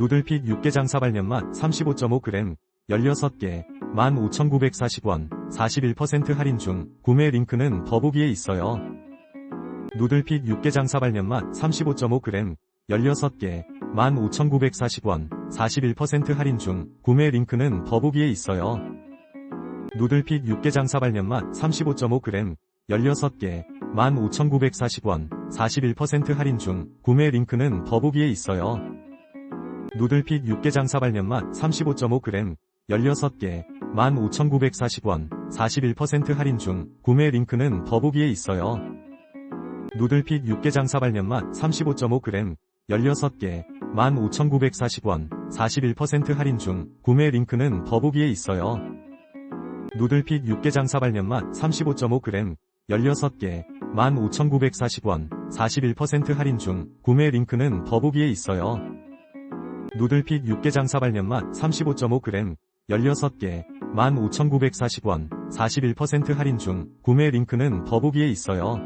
누들핏 육개장 사발면 맛 35.5g 16개 15,940원 41% 할인 중 구매 링크는 더보기에 있어요. 누들핏 육개장 사발면 맛 35.5g 16개 15,940원 41% 할인 중 구매 링크는 더보기에 있어요. 누들핏 육개장 사발면 맛 35.5g 16개 15,940원 41% 할인 중 구매 링크는 더보기에 있어요. 누들핏 육개장 사발면맛 35.5g 16개 15,940원 41% 할인 중 구매 링크는 더보기에 있어요. 누들핏 육개장 사발면맛 35.5g 16개 15,940원 41% 할인 중 구매 링크는 더보기에 있어요. 누들핏 육개장 사발면맛 35.5g 16개 15,940원 41% 할인 중 구매 링크는 더보기에 있어요. 누들핏 육개장 사발면 맛 35.5g 16개 15,940원 41% 할인 중 구매 링크는 더보기에 있어요.